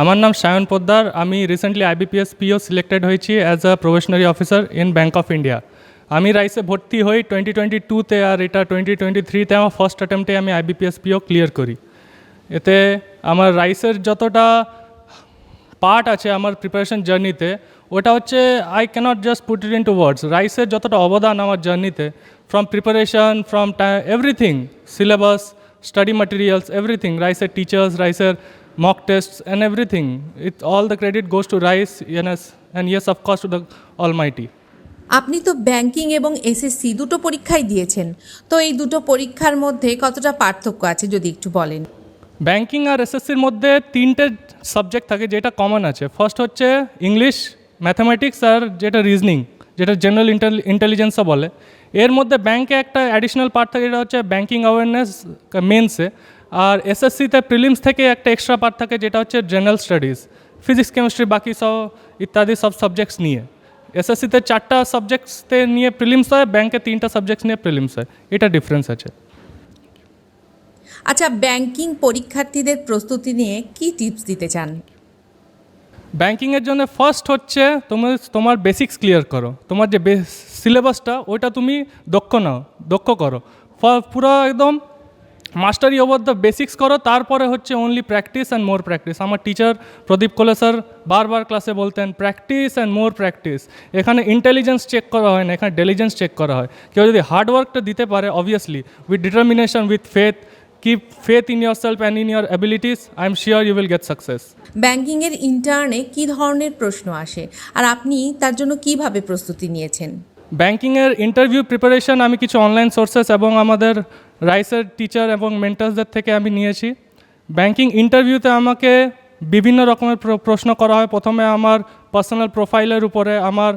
আমার নাম সায়ন পোদ্দার। আমি রিসেন্টলি আইবিপিএস পিও সিলেক্টেড হয়েছি as a probationary officer in Bank of India আমি রাইসে ভর্তি হই টোয়েন্টি টোয়েন্টি টুতে আর এটা টোয়েন্টি টোয়েন্টি থ্রিতে আমার ফার্স্ট অ্যাটেম্পটে আমি আইবিপিএস পিও ক্লিয়ার করি। এতে আমার রাইসের যতটা পার্ট আছে আমার প্রিপারেশন জার্নিতে ওটা হচ্ছে I cannot just put it in two words রাইসের যতটা অবদান আমার জার্নিতে from preparation from syllabus syllabus study materials everything রাইসের টিচার্স রাইসের mock tests and everything. It all the credit goes to rice yes and yes of course to the almighty. আপনি তো banking এবং এসএসসি দুটো পরীক্ষাই দিয়েছেন। তো এই দুটো পরীক্ষার মধ্যে কতটা পার্থক্য আছে যদি একটু বলেন? ব্যাংকিং আর এসএসসির মধ্যে তিনটে সাবজেক্ট থাকে যেটা কমন আছে। ফার্স্ট হচ্ছে ইংলিশ ম্যাথামেটিক্স আর যেটা রিজনিং যেটা জেনারেল ইন্টেলিজেন্সও বলে। এর মধ্যে ব্যাংকে একটা অ্যাডিশনাল পার্ট থাকে যেটা হচ্ছে ব্যাংকিং অ্যাওয়ারনেস মেন্সে আর এসএসসিতে প্রিলিমস থেকে একটা এক্সট্রা পার্ট থাকে যেটা হচ্ছে জেনারেল স্টাডিজ ফিজিক্স কেমিস্ট্রি বাকি সব ইত্যাদি সব সাবজেক্টস নিয়ে। এসএসসিতে চারটা সাবজেক্টসতে নিয়ে প্রিলিমস হয় ব্যাংকে তিনটা সাবজেক্টস নিয়ে প্রিলিমস হয়। এটা ডিফারেন্স আছে। আচ্ছা ব্যাংকিং পরীক্ষার্থীদের প্রস্তুতি নিয়ে কি টিপস দিতে চান? ব্যাংকিংয়ের জন্য ফার্স্ট হচ্ছে তুমি তোমার বেসিক্স ক্লিয়ার করো। তোমার যে সিলেবাসটা ওইটা তুমি দক্ষ নাও দক্ষ করো। পুরো একদম মাস্টারি ওভার দ্য বেসিক্স করো, তারপরে হচ্ছে only practice and more practice আমার টিচার প্রদীপ কোলে স্যার বারবার ক্লাসে বলতেন প্র্যাকটিস অ্যান্ড মোর প্র্যাকটিস এখানে ইন্টেলিজেন্স চেক করা হয় না, এখানে ডেলিজেন্স চেক করা হয়। কেউ যদি হার্ডওয়ার্কটা দিতে পারে obviously with determination with faith keep faith in yourself and in your abilities I am sure you will get success ব্যাংকিংয়ের ইন্টার্নে কী ধরনের প্রশ্ন আসে? আর আপনি তার জন্য কীভাবে প্রস্তুতি নিয়েছেন? ব্যাংকিংয়ের ইন্টারভিউ প্রিপারেশন আমি কিছু অনলাইন সোর্সেস এবং আমাদের রাইসের টিচার এবং মেন্টার্সদের থেকে আমি নিয়েছি। ব্যাংকিং ইন্টারভিউতে আমাকে বিভিন্ন রকমের প্র- প্রশ্ন করা হয়। প্রথমে আমার পার্সোনাল প্রোফাইলের উপরে, আমার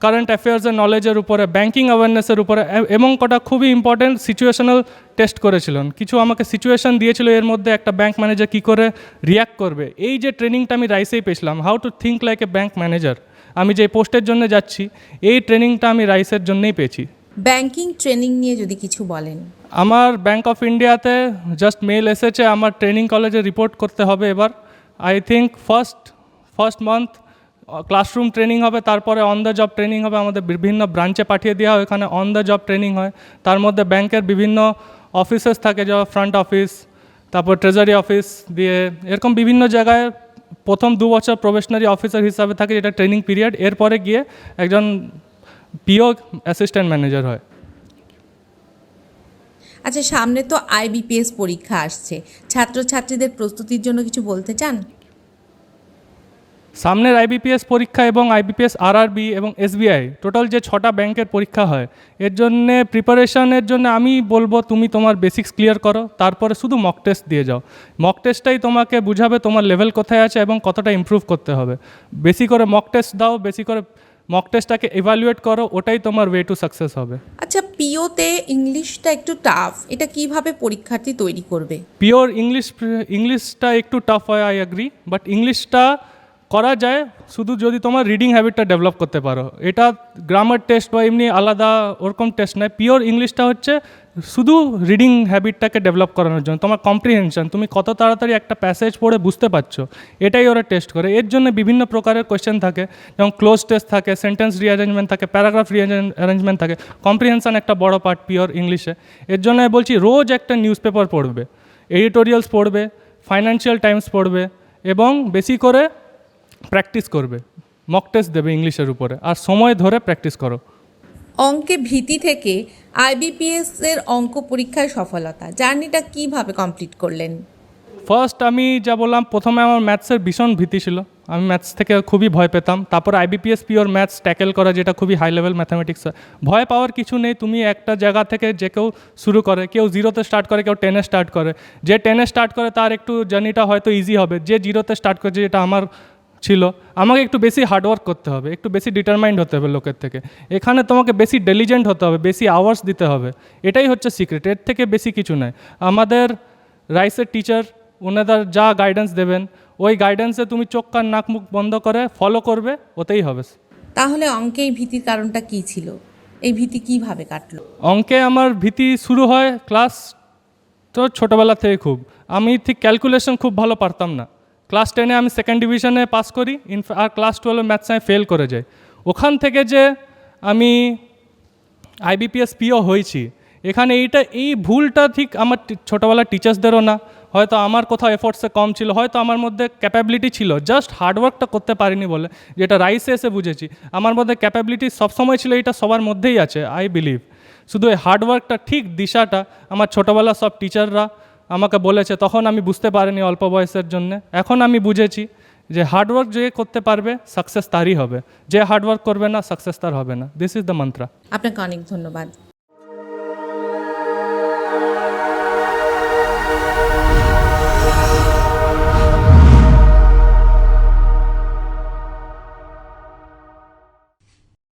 কারেন্ট অ্যাফেয়ার্সের নলেজের উপরে ব্যাংকিং অ্যাওয়ারনেসের উপরে এবং কটা খুবই ইম্পর্টেন্ট সিচুয়েশনাল টেস্ট করেছিলেন। কিছু আমাকে সিচুয়েশন দিয়েছিল, এর মধ্যে একটা ব্যাংক ম্যানেজার কী করে রিয়াক্ট করবে। এই যে ট্রেনিংটা আমি রাইসেই পেয়েছিলাম। How to think like a bank manager আমি যে পোস্টের জন্য যাচ্ছি এই ট্রেনিংটা আমি রাইসের জন্যই পেয়েছি। ব্যাংকিং ট্রেনিং নিয়ে যদি কিছু বলেন। আমার ব্যাংক অফ ইন্ডিয়াতে জাস্ট মেল এসেছে আমার ট্রেনিং কলেজে রিপোর্ট করতে হবে এবার। I think first first month classroom training হবে তারপরে অন দ্য জব ট্রেনিং হবে আমাদের বিভিন্ন ব্রাঞ্চে পাঠিয়ে দেওয়া হয় ওখানে অন দ্য জব ট্রেনিং হয়। তার মধ্যে ব্যাংকের বিভিন্ন অফিসেস থাকে যেমন ফ্রন্ট অফিস তারপর ট্রেজারি অফিস দিয়ে এরকম বিভিন্ন জায়গায় প্রথম দু বছর প্রবেশনারি অফিসার হিসাবে থাকে যেটা ট্রেনিং পিরিয়ড। এরপরে গিয়ে একজন পিও অ্যাসিস্ট্যান্ট ম্যানেজার হয়। আচ্ছা সামনে তো আইবিপিএস পরীক্ষা আসছে। ছাত্রছাত্রীদের প্রস্তুতির জন্য কিছু বলতে চান? সামনের আইবিপিএস পরীক্ষা এবং আইবিপিএস আরআরবি এবং এসবিআই টোটাল যে ছটা ব্যাংকের পরীক্ষা হয় এর জন্যে প্রিপারেশনের জন্য আমি বলব তুমি তোমার বেসিক্স ক্লিয়ার করো তারপরে শুধু মক টেস্ট দিয়ে যাও। মক টেস্টটাই তোমাকে বুঝাবে তোমার লেভেল কোথায় আছে এবং কতটা ইমপ্রুভ করতে হবে। বেশি করে মক টেস্ট দাও বেশি করে মক টেস্টটাকে এভালুয়েট করো ওটাই তোমার ওয়ে টু সাকসেস হবে। আচ্ছা পিওতে ইংলিশটা একটু টাফ এটা কীভাবে পরীক্ষার্থী তৈরি করবে? পিওর ইংলিশ ইংলিশটা একটু টাফ হয় আই অ্যাগ্রি বাট ইংলিশটা করা যায়, শুধু যদি তোমার রিডিং হ্যাবিটটা ডেভেলপ করতে পারো। এটা গ্রামার টেস্ট বা এমনি আলাদা ওরকম টেস্ট নয়। পিওর ইংলিশটা হচ্ছে শুধু রিডিং হ্যাবিটটাকে ডেভেলপ করানোর জন্য। তোমার কম্প্রিহেনশন তুমি কত তাড়াতাড়ি একটা প্যাসেজ পড়ে বুঝতে পারছ, এটাই ওরা টেস্ট করে। এর জন্য বিভিন্ন প্রকারের কোয়েশ্চেন থাকে, যেমন ক্লোজ টেস্ট থাকে সেন্টেন্স রিঅ্যারেঞ্জমেন্ট থাকে প্যারাগ্রাফ অ্যারেঞ্জমেন্ট থাকে। কম্প্রিহেনশন একটা বড় পার্ট পিওর ইংলিশে এর জন্য আমি বলছি, রোজ একটা নিউজ পেপার পড়বে এডিটোরিয়ালস পড়বে ফাইন্যান্সিয়াল টাইমস পড়বে, এবং বেশি করে প্র্যাকটিস করবে। মক টেস্ট দেবে ইংলিশের উপরে। আর সময় ধরে প্র্যাকটিস করো। অঙ্কে ভীতি থেকে আইবিপিএস এর অঙ্ক পরীক্ষায় সফলতা। জার্নিটা কীভাবে কমপ্লিট করলেন? ফার্স্ট আমি যা বললাম প্রথমে আমার ম্যাথসের ভীষণ ভীতি ছিল। আমি ম্যাথস থেকে খুবই ভয় পেতাম। তারপর আইবিপিএস পিওর ম্যাথস ট্যাকেল করা যেটা খুবই হাই লেভেল ম্যাথামেটিক্স ভয় পাওয়ার কিছু নেই তুমি একটা জায়গা থেকে যে কেউ শুরু করে কেউ জিরোতে স্টার্ট করে কেউ টেনে স্টার্ট করে। যে টেনে স্টার্ট করে তার একটু জার্নিটা হয়তো ইজি হবে। যে জিরোতে স্টার্ট করছে যেটা আমার ছিল আমাকে একটু বেশি হার্ডওয়ার্ক করতে হবে একটু বেশি ডিটারমাইন্ড হতে হবে লোকের থেকে। এখানে তোমাকে বেশি ডেলিজেন্ট হতে হবে বেশি আওয়ার্স দিতে হবে। এটাই হচ্ছে সিক্রেট এর থেকে বেশি কিছু নয়। আমাদের রাইসের টিচার ওনাদের যা গাইডেন্স দেবেন ওই গাইডেন্সে তুমি চোখ কান নাক মুখ বন্ধ করে ফলো করবে ওতেই হবে। তাহলে অঙ্কে এই ভীতির কারণটা কি ছিল? এই ভীতি কীভাবে কাটলো? অঙ্কে আমার ভীতি শুরু হয় ক্লাস তো ছোটোবেলা থেকে খুব। আমি ঠিক ক্যালকুলেশন খুব ভালো পারতাম না। ক্লাস টেনে আমি সেকেন্ড ডিভিশনে পাস করি ইন আর ক্লাস টুয়েলভে ম্যাথস আমি ফেল করে যাই। ওখান থেকে যে আমি আইবিপিএস পিও হয়েছি, এখানে এইটা, এই ভুলটা ঠিক আমার ছোটোবেলার টিচার্সদেরও না। হয়তো আমার কোথাও এফোর্টসে কম ছিল, হয়তো আমার মধ্যে ক্যাপাবিলিটি ছিল জাস্ট হার্ডওয়ার্কটা করতে পারিনি বলে, যেটা রাইসে এসে বুঝেছি। আমার মধ্যে ক্যাপাবিলিটি সবসময় ছিল এটা সবার মধ্যেই আছে আই বিলিভ শুধু এই হার্ডওয়ার্কটা ঠিক দিশাটা, আমার ছোটোবেলার সব টিচাররা আমাকে বলেছে, তখন আমি বুঝতে পারিনি অল্প বয়সের জন্য। এখন আমি বুঝেছি যে হার্ডওয়ার্ক যে করতে পারবে সাকসেস তারই হবে। যে হার্ডওয়ার্ক করবে না সাকসেস তার হবে না। দিস ইজ দ্য মন্ত্রা আপনাকে অনেক ধন্যবাদ।